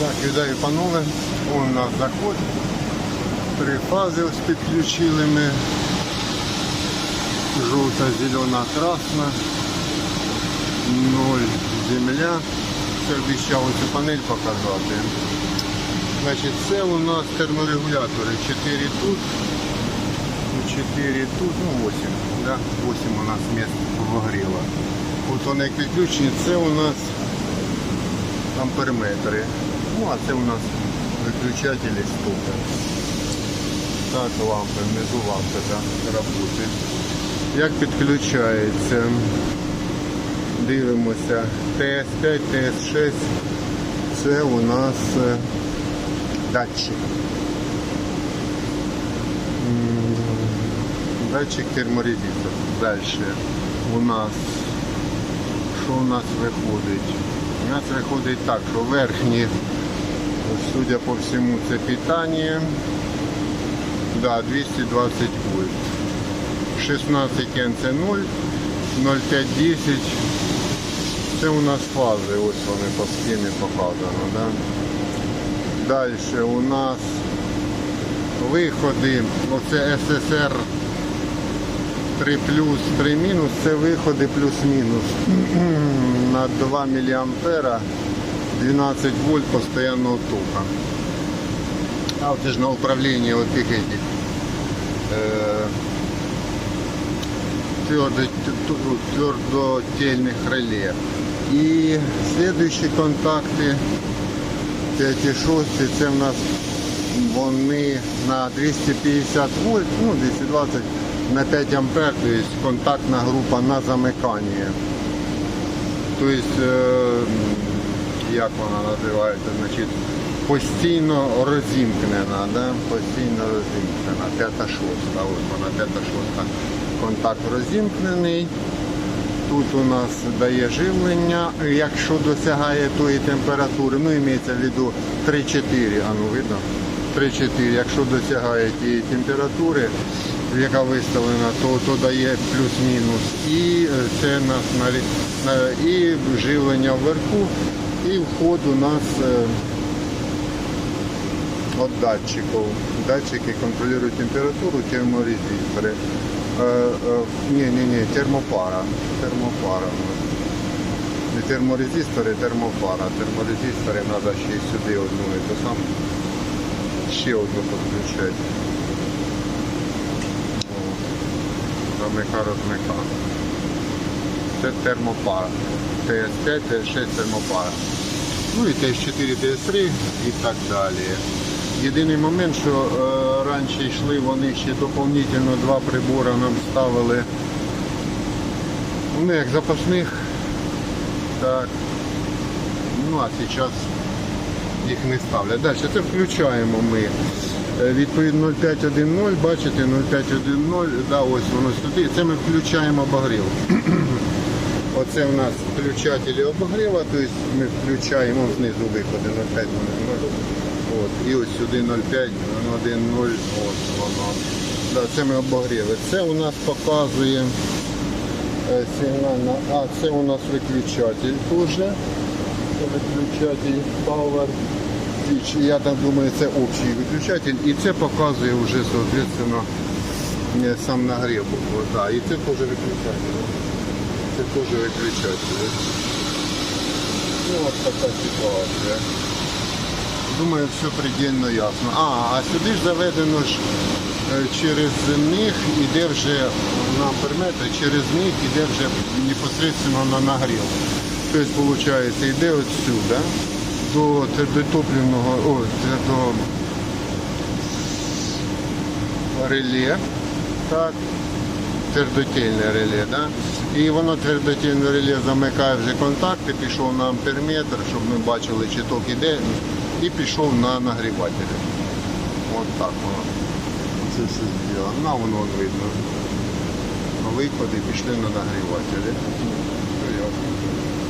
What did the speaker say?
Так, вітаю панове. Он у нас заход. Три фази ось підключили ми. Жовта, зелена, красна. Ноль земля. Це обіцяв цю панель показати. Значить, це у нас терморегулятори. 4 тут, 4 тут, ну 8. Да? 8 у нас місць обогріла. От вони підключені, це у нас амперметри. Ну, а це у нас виключателі стопи. Так, лампи, внизу лампи да, роботи. Як підключається? Дивимося. ТС5, ТС6. Це у нас е, датчик. Датчик терморезистор. Далі у нас що у нас виходить? У нас виходить так, що верхні, судя по всьому, це питання. Да, 220 вольт. 16 НЦ 0, 0,510. Це у нас фази, ось вони по схемі показано. Да? Далі у нас виходи, оце СССР 3 плюс, 3 мінус, це виходи плюс-мінус. На 2 мА 12 вольт постоянного тока. А це ж на управлінні от тих этих, е, твердо- твердотельних реле. І слідуючі контакти 5 і 6, це в нас вони на 250 вольт, ну 220 на 5 ампер, то есть контактна група на замикання. Тобто, е, як вона називається, значить, постійно розімкнена, да? постійно розімкнена, п'ята шоста, ось вона п'ята шоста. Контакт розімкнений. Тут у нас дає живлення, якщо досягає тої температури, ну імеється в виду 3-4, а ну видно? 3-4, якщо досягає тієї температури, яка виставлена, то, то дає плюс-мінус. І е, це нас на, і живлення вверху, і вход у нас е, от датчиків. Датчики контролюють температуру, терморезистори. Е, е, ні, ні, ні, термопара. Термопара. Не терморезистори, термопара. Терморезистори треба ще й сюди одну і то сам. Ще одну підключати. Замика розмика. Це термопара. ТС5, ТС6 термопара. Ну і ТС4, ТС3 і так далі. Єдиний момент, що е, раніше йшли, вони ще доповнительно два прибори нам ставили. Ну, як запасних. Так. Ну а зараз їх не ставлять. Далі це включаємо ми. Е, Відповідно 0510, бачите, 0510, да, ось воно сюди. Це ми включаємо обогрів. Оце у нас включателі обогріва, тобто ми включаємо знизу виходи 0,5 От, і ось сюди 0,5, 1,0, воно. Да, це ми обогріли. Це у нас показує е, сигнальна, а це у нас виключатель теж. Це виключатель Power. Я так думаю, це общий виключатель. І це показує вже, соответственно, е, сам нагрів. І це теж виключатель. Це теж виключатель. Ну, от така ситуація. Думаю, все предельно ясно. А, а сюди ж заведено ж е, через них іде вже на перметри, через них іде вже непосредственно на нагрів. Тобто, виходить, йде отсюда до твердотопливного, о, до реле, так, твердотільне реле, да? І воно твердотільне реле замикає вже контакти, пішов на амперметр, щоб ми бачили, чи ток іде, і пішов на нагрівателі. От так воно. Це все зроблено. На воно видно. Виходи пішли на нагрівателі.